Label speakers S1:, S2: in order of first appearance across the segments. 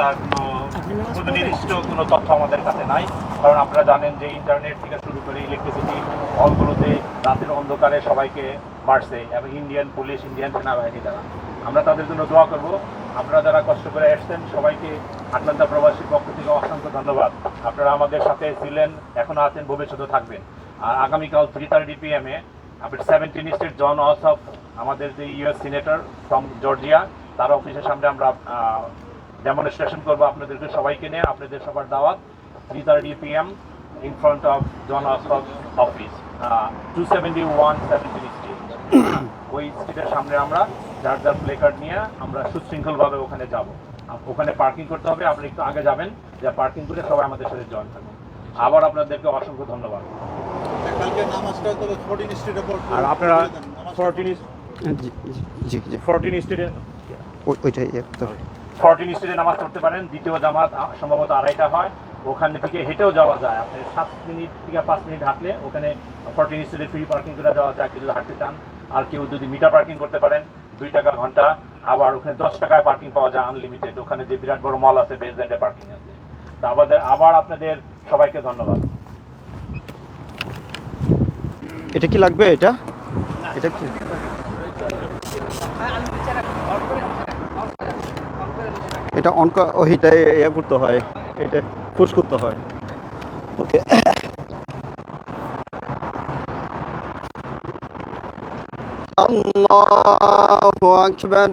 S1: তার কোনো কোনো তথ্য আমাদের কাছে নাই। কারণ আপনারা জানেন যে ইন্টারনেট থেকে শুরু করে ইলেকট্রিসিটি হলগুলোতে রাতের অন্ধকারে সবাইকে মারছে এবং ইন্ডিয়ান পুলিশ ইন্ডিয়ান সেনাবাহিনী দ্বারা। আমরা তাদের জন্য দোয়া করব। আপনারা যারা কষ্ট করে এসছেন সবাইকে আটলান্টা প্রবাসীর পক্ষ থেকে অসংখ্য ধন্যবাদ। আপনারা আমাদের সাথে ছিলেন, এখনও আছেন ভবিষ্যতে থাকবেন। আর আগামীকাল থ্রি থার্টি পিএমে আপনার সেভেন্টিন স্টেট জন অফ আমাদের যে ইউএস সিনেটর ফ্রম জর্জিয়া তার অফিসের সামনে আমরা ডেমনস্ট্রেশন করব আপনাদেরকে সবাইকে নিয়ে আপনাদের সবার দাওয়াত। Three thirty PM in front of John of office two seventy one street ওই স্ট্রিটের সামনে আমরা যার যার প্লে কার্ড নিয়ে আমরা সুশৃঙ্খলভাবে ওখানে যাব। ওখানে পার্কিং করতে হবে আপনি একটু আগে যাবেন যা পার্কিং করে সবাই আমাদের সাথে জয়েন থাকবেন। আবার আপনাদেরকে অসংখ্য ধন্যবাদ। আর আপনারা ফোরটিন ফোরটিন স্ট্রিটে
S2: ওইটাই
S1: ফোরটিন স্ট্রিটে নামাজ পড়তে পারেন, দ্বিতীয় জামাত সম্ভবত আড়াইটা হয়। ওখান থেকে হেঁটেও যাওয়া যায়। আপনি সাত মিনিট থেকে পাঁচ মিনিট হাঁটলে ওখানে ফোরটিন স্ট্রিটে ফ্রি পার্কিং করে যাওয়া যায়, কেউ যদি হাঁটতে চান। আর কেউ যদি মিটার পার্কিং করতে পারেন, দুই টাকা ঘণ্টা। আবার ওখানে দশ টাকায় পার্কিং পাওয়া যায় আনলিমিটেড ওখানে যে বিরাট বড় মল আছে বেসমেন্টে পার্কিং আছে। তা আমাদের, আবার আপনাদের সবাইকে ধন্যবাদ।
S2: এটা কি লাগবে এটা? এটা কি? এটা অন ওইটা ইয়ে করতে হয় এটা পুশ করতে হয়। ওকে। আল্লাহু আকবার।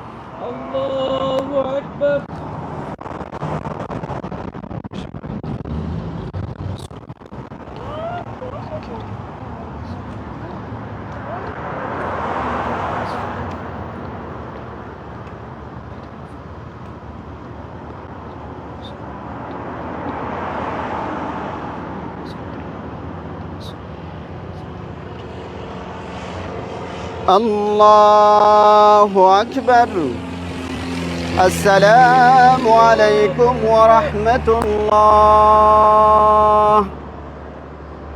S2: السلام عليكم ورحمة الله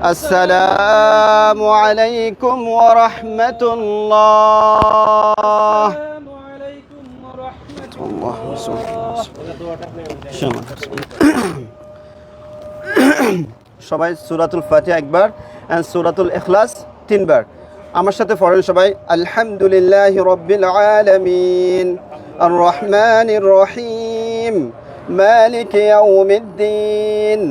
S2: السلام عليكم ورحمة الله الله সবাই সুরাতুল ফাতিহা একবার এন্ড সুরাতুল ইখলাস তিনবার আমার সাথে পড়েন সবাই আলহামদুলিল্লাহ রব্বিল আলামিন আর রহমানির রহিম মালিক ইয়াউমিদ্দিন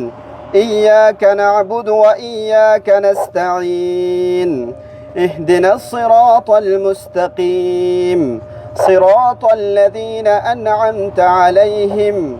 S2: إياك نعبد وإياك نستعين اهدنا الصراط المستقيم صراط الذين أنعمت عليهم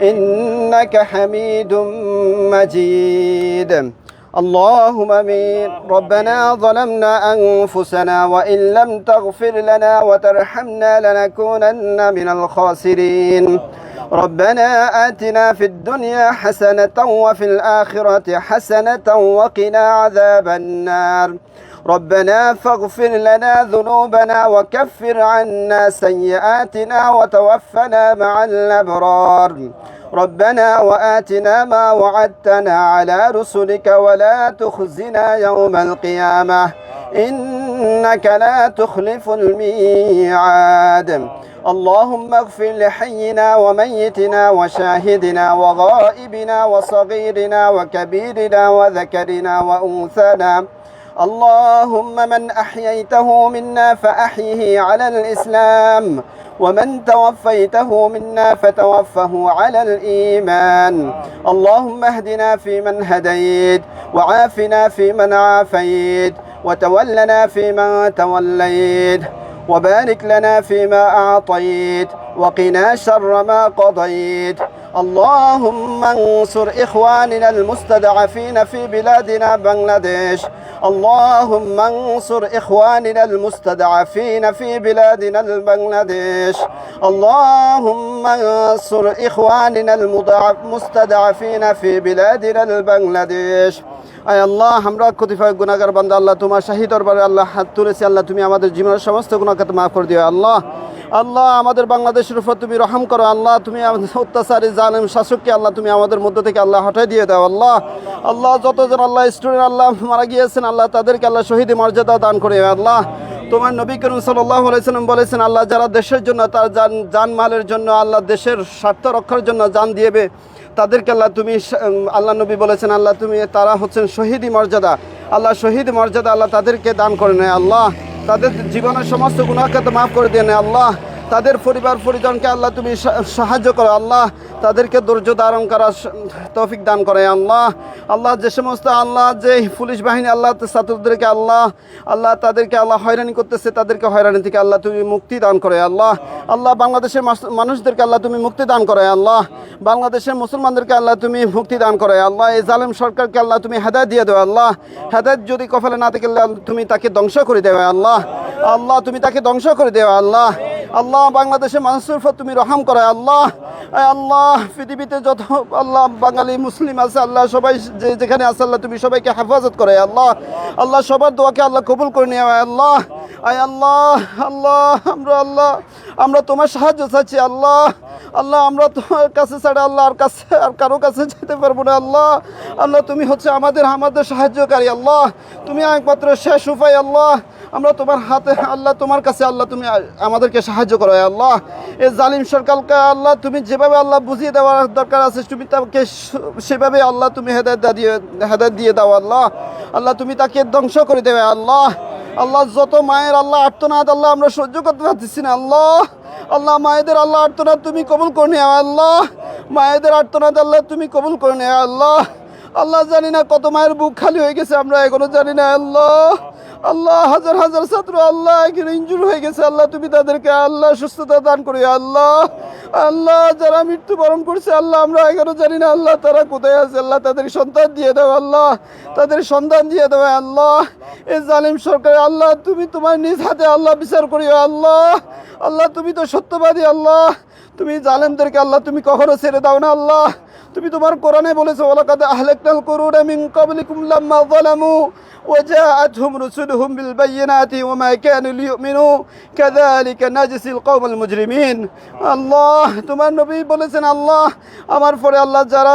S2: إنك حميد مجيد. اللهم آمين. ربنا ظلمنا أنفسنا وإن لم تغفر لنا وترحمنا لنكونن من الخاسرين. ربنا آتنا في الدنيا حسنة وفي الآخرة حسنة وقنا عذاب النار. ربنا فاغفر لنا ذنوبنا وكفر عنا سيئاتنا وتوفنا مع الأبرار. ربنا وآتنا ما وعدتنا على رسلك ولا تخزنا يوم القيامة. إنك لا تخلف الميعاد. اللهم اغفر لحينا وميتنا وشاهدنا وغائبنا وصغيرنا وكبيرنا وذكرنا وأنثانا اللهم من أحييته منا فأحيه على الإسلام ومن توفيته منا فتوفه على الإيمان. اللهم اهدنا فيمن هديت وعافنا فيمن عافيت وتولنا فيمن توليت وبارك لنا فيما أعطيت وقنا شر ما قضيت. اللهم انصر إخواننا المستضعفين في بلادنا بنغلاديش اللهم انصر إخواننا المستضعفين في بلادنا بنغلاديش اللهم انصر إخواننا المستضعفين في بلادنا بنغلاديش আয় আল্লাহ আমরা কতিপয় গুণাগার বান্দা আল্লাহ তোমার শাহী দরবারে আল্লাহ হাত তুলেছি আল্লাহ তুমি আমাদের জীবনের সমস্ত গুণাকে মাফ করে দিও আল্লাহ আল্লাহ আমাদের বাংলাদেশের উপর তুমি রহম করো, আল্লাহ তুমি অত্যাচারী, জালেম, শাসককে আল্লাহ তুমি আমাদের মধ্যে থেকে আল্লাহ হটাই দিয়ে দাও, আল্লাহ। আল্লাহ যতজন আল্লাহ স্টুডেন্ট, আল্লাহ মারা গিয়েছেন, আল্লাহ তাদেরকে আল্লাহ শহীদ মর্যাদা দান করে, আল্লাহ। তোমার নবী করিম সাল্লাহ আলাইসাল্লাম বলেছেন, আল্লাহ যারা দেশের জন্য, তার জান, জানমালের জন্য, আল্লাহ দেশের স্বার্থ রক্ষার জন্য জান দিয়েবে, তাদেরকে আল্লাহ তুমি আল্লাহ নবী বলেছেন, আল্লাহ তুমি, তারা হচ্ছেন শহীদি মর্যাদা। আল্লাহ শহীদ মর্যাদা আল্লাহ তাদেরকে দান করে নেয়, আল্লাহ। তাদের জীবনের সমস্ত গুণাকে তো মাফ করে দিয়ে আল্লাহ। তাদের পরিবার, পরিজনকে আল্লাহ তুমি সাহায্য করো, আল্লাহ। তাদেরকে ধৈর্য ধারণ করার তৌফিক দান করে আল্লাহ। আল্লাহ যে সমস্ত আল্লাহ, যে পুলিশ বাহিনী, আল্লাহ ছাত্রদেরকে আল্লাহ আল্লাহ তাদেরকে আল্লাহ হয়রানি করতেছে, তাদেরকে হয়রানি থেকে আল্লাহ তুমি মুক্তি দান করে আল্লাহ। আল্লাহ বাংলাদেশের মানুষদেরকে আল্লাহ তুমি মুক্তি দান করে আল্লাহ। বাংলাদেশের মুসলমানদেরকে আল্লাহ তুমি মুক্তি দান করে আল্লাহ। এই জালেম সরকারকে আল্লাহ তুমি হেদায়ত দিয়ে দেও আল্লাহ। হেদায়ত যদি কপালে না থাকে তুমি তাকে ধ্বংস করে দেবে আল্লাহ। আল্লাহ তুমি তাকে ধ্বংস করে দেও আল্লাহ। আল্লাহ বাংলাদেশের মানুষের উপর তুমি রহম করে আল্লাহ। আল্লাহ, পৃথিবীতে যত আল্লাহ, বাঙালি, মুসলিম আছে, আল্লাহ, সবাই যে যেখানে আছে, আল্লাহ, তুমি সবাইকে হেফাজত করে আল্লাহ। আল্লাহ, সবার দোয়াকে আল্লাহ কবুল করে নিয়ে আল্লাহ। আয় আল্লাহ আল্লাহ, আমরা আল্লাহ, আমরা তোমার সাহায্য চাচ্ছি আল্লাহ। আল্লাহ, আমরা তোমার কাছে ছাড়া আল্লাহ আর কাছে, আর কারও কাছে যেতে পারব না আল্লাহ। আল্লাহ, তুমি হচ্ছে আমাদের আমাদের সাহায্যকারী আল্লাহ। তুমি একমাত্র শেষ উপায় আল্লাহ। আমরা তোমার হাতে, আল্লাহ, তোমার কাছে, আল্লাহ, তুমি আমাদেরকে সাহায্য করো আল্লাহ। এ জালিম সরকারকে আল্লাহ, তুমি যেভাবে আল্লাহ বুঝিয়ে দেওয়ার দরকার আছে তুমি তাকে সেভাবে আল্লাহ তুমি হেদায়ত দিয়ে হেদায়ত দিয়ে দাও, আল্লাহ। আল্লাহ, তুমি তাকে ধ্বংস করে দেবে আল্লাহ। আল্লাহ, যত মায়ের আল্লাহ আর্তনাদ আল্লাহ আমরা সহ্য করতে পারতেছি না, আল্লাহ। আল্লাহ, মায়েদের আল্লাহ আর্তনাদ তুমি কবুল করে নিও আল্লাহ। মায়েদের আর্তনাদ আল্লাহ তুমি কবুল করে নিও আল্লাহ। আল্লাহ, জানি না কত মায়ের বুক খালি হয়ে গেছে, আমরা এখনও জানি না আল্লাহ। আল্লাহ, হাজার হাজার ছাত্র, আল্লাহ, এখানে ইঞ্জুর হয়ে গেছে, আল্লাহ, তুমি তাদেরকে আল্লাহ সুস্থতা দান করি আল্লাহ আল্লাহ, যারা মৃত্যুবরণ করছে, আল্লাহ, আমরা এখনও জানি না, আল্লাহ, তারা কোথায় আছে, আল্লাহ, তাদের সন্তান দিয়ে দাও, আল্লাহ, তাদের সন্তান দিয়ে দেবে আল্লাহ এই জালিম সরকার, আল্লাহ, তুমি তোমার নিজ হাতে আল্লাহ বিচার করিও, আল্লাহ আল্লাহ, তুমি তো সত্যবাদী, আল্লাহ, তুমি জালেমদেরকে, আল্লাহ, তুমি কখনো ছেড়ে দাও না, আল্লাহ তুমি তোমার কোরআনে বলেছো ওলাকাদ আহলাকনাল কুরুনা মিন ক্বাবলিকুম লাম্মা যালামু وجاءتهم رسلهم بالبينات وما كانوا ليؤمنوا كذلك نجزي القوم المجرمين আল্লাহ তোমার নবী বলেছেন আল্লাহ আমার পরে আল্লাহ যারা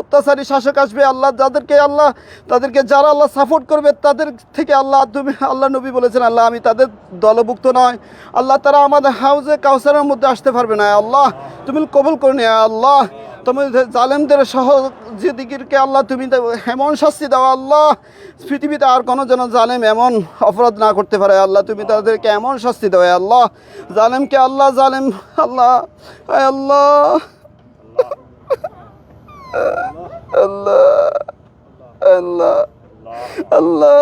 S2: অত্যাচারী শাসক আসবে আল্লাহ যাদেরকে আল্লাহ তাদেরকে যারা আল্লাহ সাপোর্ট করবে তাদের থেকে আল্লাহ তুমি আল্লাহ নবী বলেছেন আল্লাহ আমি তাদের দলভুক্ত নয় আল্লাহ তারা আমাদের হাউজে কাউসারের মধ্যে আসতে পারবে না আল্লাহ তুমি কবুল করে নিয়ে আল্লাহ তুমি জালেমদের সহ যেদিকে আল্লাহ তুমি এমন শাস্তি দাও, আল্লাহ। পৃথিবীতে আর কোনো যেন জালেম এমন অপরাধ না করতে পারে, আল্লাহ। তুমি তাদেরকে এমন শাস্তি দাও আল্লাহ। জালেমকে আল্লাহ, জালেম, আল্লাহ আল্লাহ। আল্লাহ আল্লাহ আল্লাহ।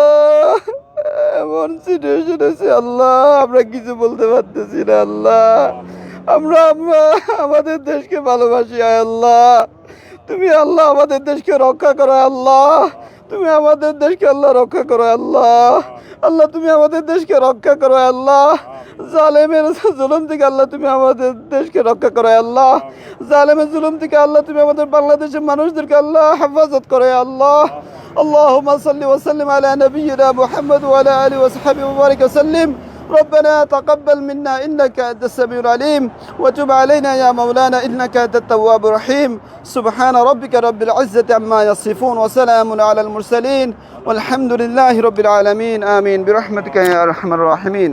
S2: এমন সিচুয়েশন আছে আল্লাহ, আমরা কিছু বলতে পারতেছি না, আল্লাহ। আমরা আমরা আমাদের দেশকে ভালোবাসি আয় আল্লাহ তুমি আল্লাহ আমাদের দেশকে রক্ষা করো আল্লাহ তুমি আমাদের দেশকে আল্লাহ রক্ষা করো আল্লাহ আল্লাহ তুমি আমাদের দেশকে রক্ষা করো আল্লাহ জালেমের জুলুম থেকে আল্লাহ তুমি আমাদের দেশকে রক্ষা করো আল্লাহ জালেমের জুলুম থেকে আল্লাহ তুমি আমাদের বাংলাদেশের মানুষদেরকে আল্লাহ হেফাজত করে আল্লাহ اللهم صل وسلم على نبينا محمد وعلى اله وصحبه وبارك وسلم ربنا تقبل منا انك انت السميع العليم وتب علينا يا مولانا انك انت التواب الرحيم سبحان ربك رب العزه عما يصفون وسلام على المرسلين والحمد لله رب العالمين امين برحمتك يا ارحم الراحمين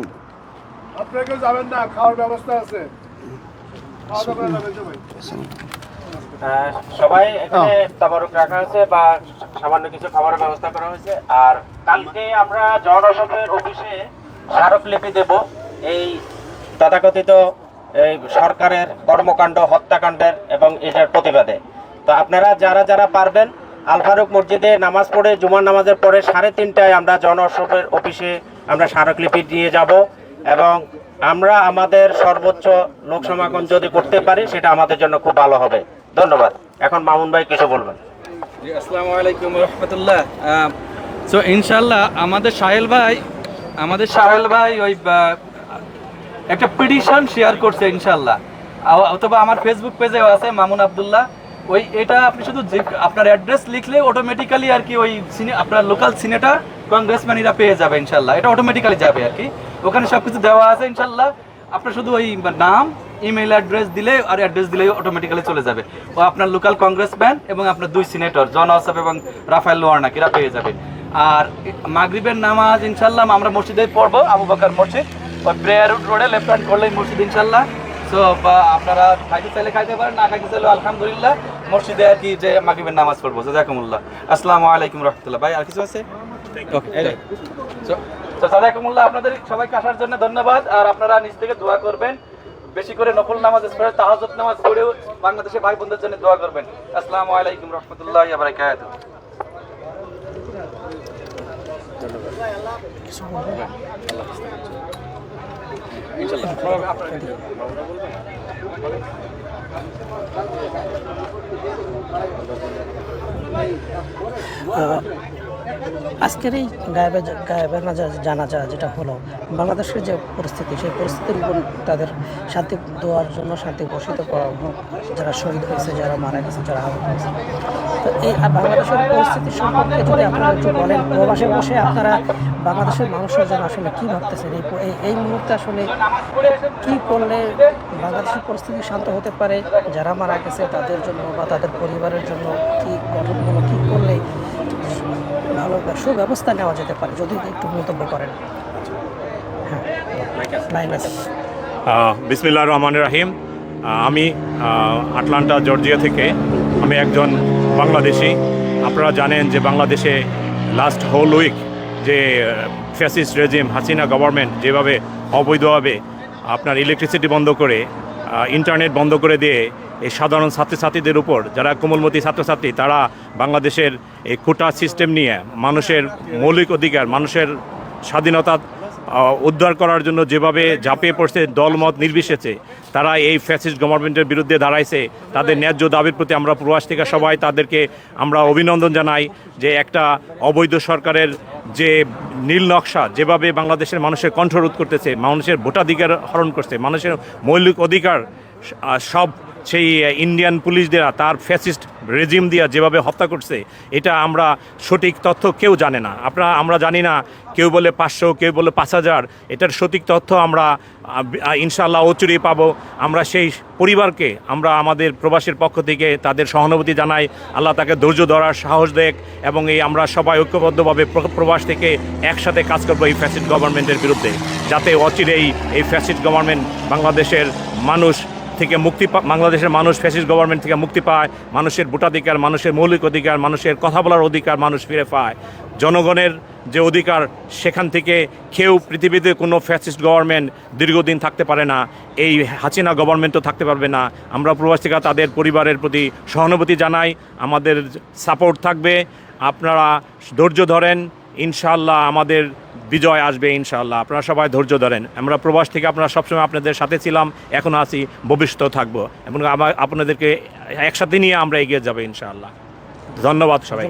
S3: আপনাকে যাবেন না খাওয়ার ব্যবস্থা আছে খাওয়া দাওয়া যাবে সবাই
S4: আহ, সবাই এখানে তাবারুক রাখা হয়েছে বা সামান্য কিছু খাবারের ব্যবস্থা করা হয়েছে আর কালকে আমরা জনসভের অফিসে স্মারকলিপি দেব। এই তথাকথিত সরকারের কর্মকাণ্ড, হত্যাকাণ্ডের এবং এটার প্রতিবাদে। তো আপনারা যারা যারা পারবেন, আল ফারুক মসজিদে নামাজ পড়ে, জুমার নামাজের পরে সাড়ে তিনটায় আমরা জনসভের অফিসে আমরা স্মারকলিপি দিয়ে যাব এবং আমরা আমাদের সর্বোচ্চ লোক সমাগম যদি করতে পারি, সেটা আমাদের জন্য খুব ভালো হবে। ধন্যবাদ। এখন মামুন ভাই কিছু বলবেন।
S5: আসসালামু আলাইকুম রহমতুল্লাহ। সো ইনশাল্লাহ আমাদের সাহেল ভাই আমাদের সাহেল ভাই ওই একটা পিটিশন শেয়ার করছে ইনশাল্লাহ। অথবা আমার ফেসবুক পেজেও আছে মামুন আব্দুল্লাহ। ওই, এটা আপনি শুধু আপনার অ্যাড্রেস লিখলে অটোমেটিক্যালি আর কি ওই আপনার লোকাল সিনেটার কংগ্রেসম্যানিরা পেয়ে যাবে ইনশাল্লাহ। এটা অটোমেটিক্যালি যাবে আর কি। ওখানে সব কিছু দেওয়া আছে ইনশাল্লাহ। আপনার শুধু ওই নাম ইমেল অ্যাড্রেস দিলে আর অ্যাড্রেস দিলেই অটোমেটিক্যালি চলে যাবে। ও আপনার লোকাল কংগ্রেসম্যান এবং আপনার দুই সিনেটর জন আসফ এবং রাফায়েল লোয়ার্নাক এরা পেয়ে যাবে। আর মাগরিবের নামাজ ইনশাল্লাহ আমরা মসজিদে পড়ব, আবু বকর মসজিদ। ওই প্রেয়ার রোডে লেফট হ্যান্ড করলেই মসজিদ ইনশাল্লাহ সো আপনারা খাইতে চাইলে খাইতে পারেন, না খাইতে চাইলে আলহামদুলিল্লাহ মসজিদে আর কি যে মাগরিবের নামাজ পড়ব। জাজাকুমুল্লাহ। আসসালামু আলাইকুম রহমতুল্লাহ। ভাই, আর কিছু আছে? তো সাদাকুমুল্লাহ আপনাদের সবাইকে আসার জন্য ধন্যবাদ। আর আপনারা নিজ থেকে দোয়া করবেন। বেশি করে নফল নামাজ পড়ে তাহাজ্জুদ নামাজ পড়েও বাংলাদেশের ভাই বোনদের জন্য দোয়া করবেন। আসসালামু আলাইকুম রহমতুল্লাহ বারাকাতুহু।
S6: আজকের এই গায়েবের গায়েবের নাজা জানাজা যেটা হলো, বাংলাদেশের যে পরিস্থিতি, সেই পরিস্থিতির উপর তাদের শান্তি দেওয়ার জন্য শান্তি ঘোষিত করা যারা শহীদ হয়েছে, যারা মারা গেছে, যারা আহত হয়েছে। তো এই বাংলাদেশের পরিস্থিতি সম্পর্কে যদি আপনারা একটু বলেন, প্রবাসে বসে আপনারা বাংলাদেশের মানুষের জন্য আসলে কী ভাবতেছেন? এই এই- মুহূর্তে আসলে কি করলে বাংলাদেশের পরিস্থিতি শান্ত হতে পারে? যারা মারা গেছে তাদের জন্য বা তাদের পরিবারের জন্য কি গঠনমূলক কী করলে ভালো সুব্যবস্থা নেওয়া যেতে পারে? যদি একটু মন্তব্য করেন। হ্যাঁ
S1: বিসমিল্লা রহমান রাহিম। আমি আটলান্টা, জর্জিয়া থেকে আমি একজন বাংলাদেশি। আপনারা জানেন যে বাংলাদেশে লাস্ট হোল উইক যে ফ্যাসিস্ট রেজিম হাসিনা গভর্নমেন্ট যেভাবে অবৈধভাবে আপনার ইলেকট্রিসিটি বন্ধ করে ইন্টারনেট বন্ধ করে দিয়ে এই সাধারণ ছাত্রছাত্রীদের উপর, যারা কোমলমতি ছাত্রছাত্রী, তারা বাংলাদেশের এই কোটা সিস্টেম নিয়ে মানুষের মৌলিক অধিকার, মানুষের স্বাধীনতা উদ্ধার করার জন্য যেভাবে ঝাঁপিয়ে পড়ছে, দলমত নির্বিশেষে তারা এই ফ্যাসিস্ট গভর্নমেন্টের বিরুদ্ধে দাঁড়াইছে, তাদের ন্যায্য দাবির প্রতি আমরা প্রবাস থেকে সবাই তাদেরকে আমরা অভিনন্দন জানাই যে একটা অবৈধ সরকারের যে নীল নকশা যেভাবে বাংলাদেশের মানুষের কণ্ঠরোধ করতেছে, মানুষের ভোটাধিকার হরণ করছে, মানুষের মৌলিক অধিকার সব সেই ইন্ডিয়ান পুলিশ দেয়া তার ফ্যাসিস্ট রেজিম দিয়া যেভাবে হত্যা করছে, এটা আমরা সঠিক তথ্য কেউ জানে না। আপনারা, আমরা জানি না, কেউ বলে পাঁচশো, কেউ বলে পাঁচ হাজার, এটার সঠিক তথ্য আমরা ইনশাল্লাহ অচুরি পাবো। আমরা সেই পরিবারকে, আমরা আমাদের প্রবাসীর পক্ষ থেকে তাদের সহানুভূতি জানাই। আল্লাহ তাকে ধৈর্য ধরার সাহস দেখ এবং এই আমরা সবাই ঐক্যবদ্ধভাবে প্রবাস থেকে একসাথে কাজ করব এই ফ্যাসিস্ট গভর্নমেন্টের বিরুদ্ধে। যাতে অচিরেই এই ফ্যাসিস্ট গভর্নমেন্ট বাংলাদেশের মানুষ থেকে মুক্তি বাংলাদেশের মানুষ ফ্যাসিস্ট গভর্নমেন্ট থেকে মুক্তি পায়, মানুষের ভোটাধিকার, মানুষের মৌলিক অধিকার, মানুষের কথা বলার অধিকার মানুষ ফিরে পায়। জনগণের যে অধিকার, সেখান থেকে কেউ পৃথিবীতে কোনো ফ্যাসিস্ট গভর্নমেন্ট দীর্ঘদিন থাকতে পারে না। এই হাসিনা গভর্নমেন্টও থাকতে পারবে না। আমরা প্রবাসীরা তাদের পরিবারের প্রতি সহানুভূতি জানাই। আমাদের সাপোর্ট থাকবে। আপনারা ধৈর্য ধরেন। ইনশাআল্লাহ আমাদের বিজয় আসবে ইনশাল্লাহ আপনারা সবাই ধৈর্য ধরেন। আমরা প্রবাস থেকে আপনারা সবসময় আপনাদের সাথে ছিলাম, এখন আছি ভবিষ্যতেও থাকব। এবং আমার আপনাদেরকে একসাথে নিয়ে আমরা এগিয়ে যাব ইনশাআল্লাহ। ধন্যবাদ
S3: সবাই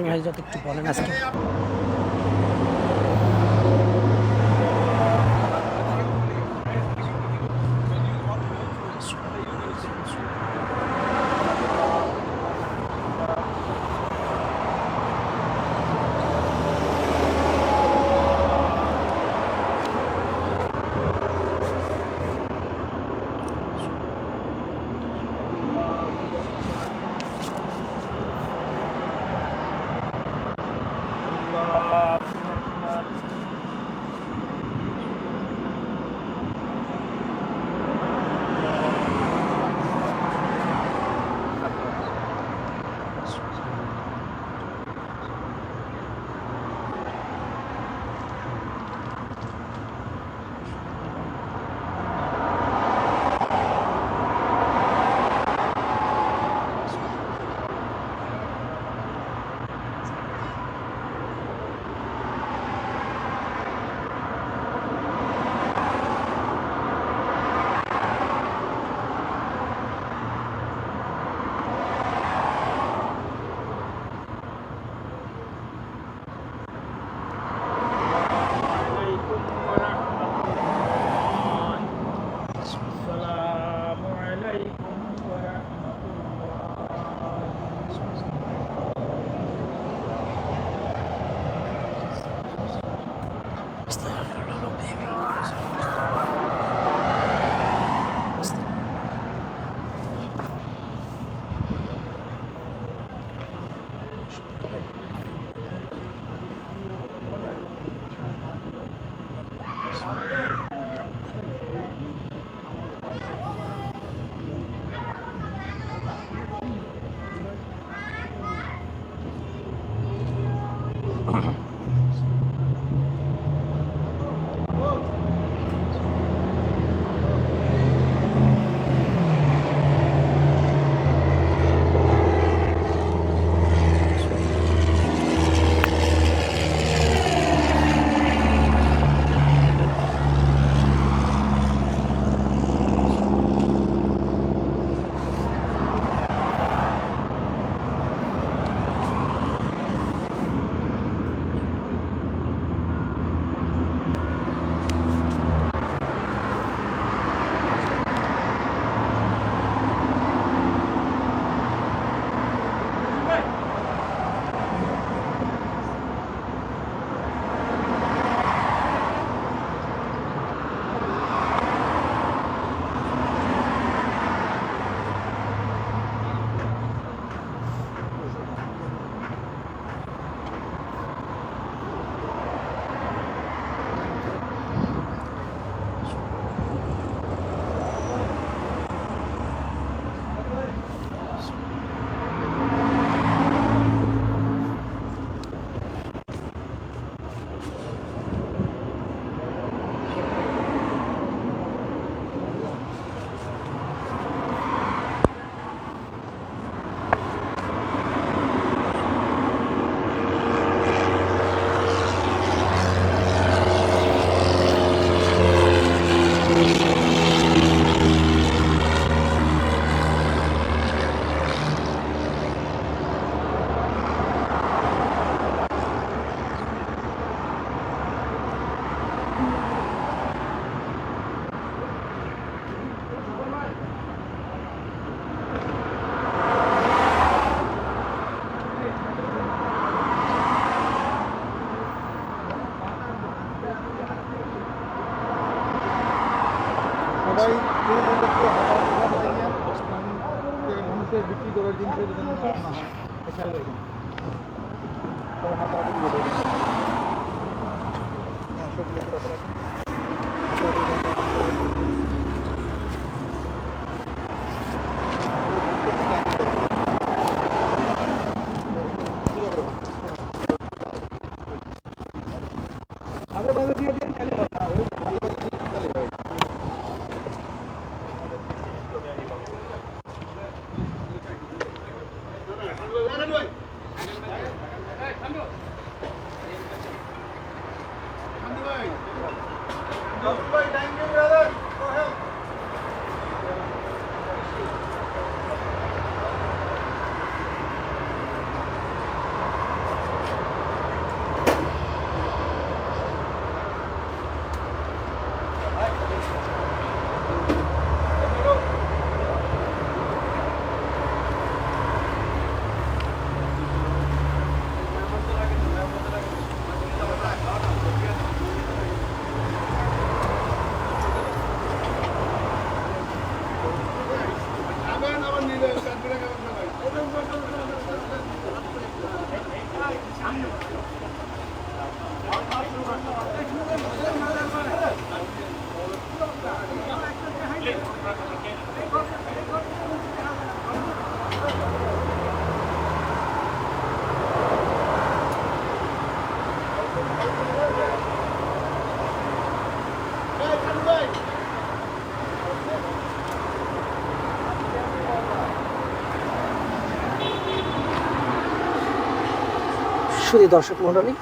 S6: শুধু দর্শক মণ্ডলী,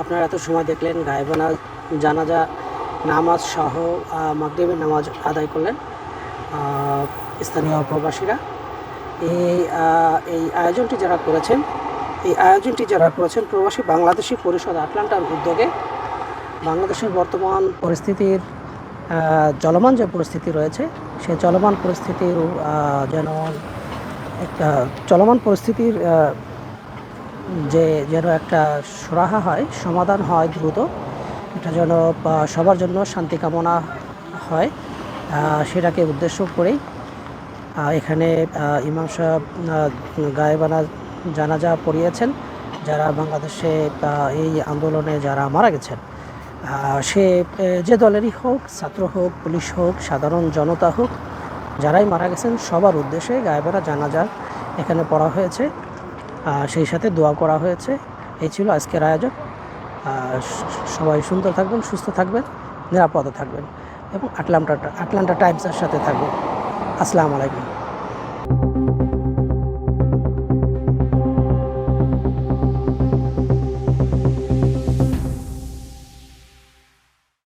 S6: আপনারা এত সময় দেখলেন, গায়েবানা জানাজা, নামাজ সহ মাগরিবের নামাজ আদায় করলেন স্থানীয় প্রবাসীরা। এই এই আয়োজনটি যারা করেছেন, এই আয়োজনটি যারা করেছেন, প্রবাসী বাংলাদেশি পরিষদ আটলান্টার উদ্যোগে, বাংলাদেশের বর্তমান পরিস্থিতির চলমান যে পরিস্থিতি রয়েছে, সে চলমান পরিস্থিতির যেন একটা চলমান পরিস্থিতির যে যেন একটা সুরাহা হয়, সমাধান হয় দ্রুত। এটা যেন সবার জন্য শান্তি কামনা হয় সেটাকে উদ্দেশ্য করেই। এখানে ইমাম সাহেব গায়েবানা জানাজা পড়িয়েছেন। যারা বাংলাদেশে এই আন্দোলনে যারা মারা গেছেন সে যে দলেরই হোক, ছাত্র হোক, পুলিশ হোক, সাধারণ জনতা হোক, যারাই মারা গেছেন, সবার উদ্দেশ্যে গায়েবানা জানাজা এখানে পড়া হয়েছে। সেই সাথে দোয়া করা হয়েছে। এই ছিল আজকের আয়োজন। সবাই সুন্দর থাকবেন, সুস্থ থাকবেন, নিরাপদে থাকবেন এবং আটলান্টা আটলান্টা টাইমসের সাথে থাকবেন। আসসালামু আলাইকুম।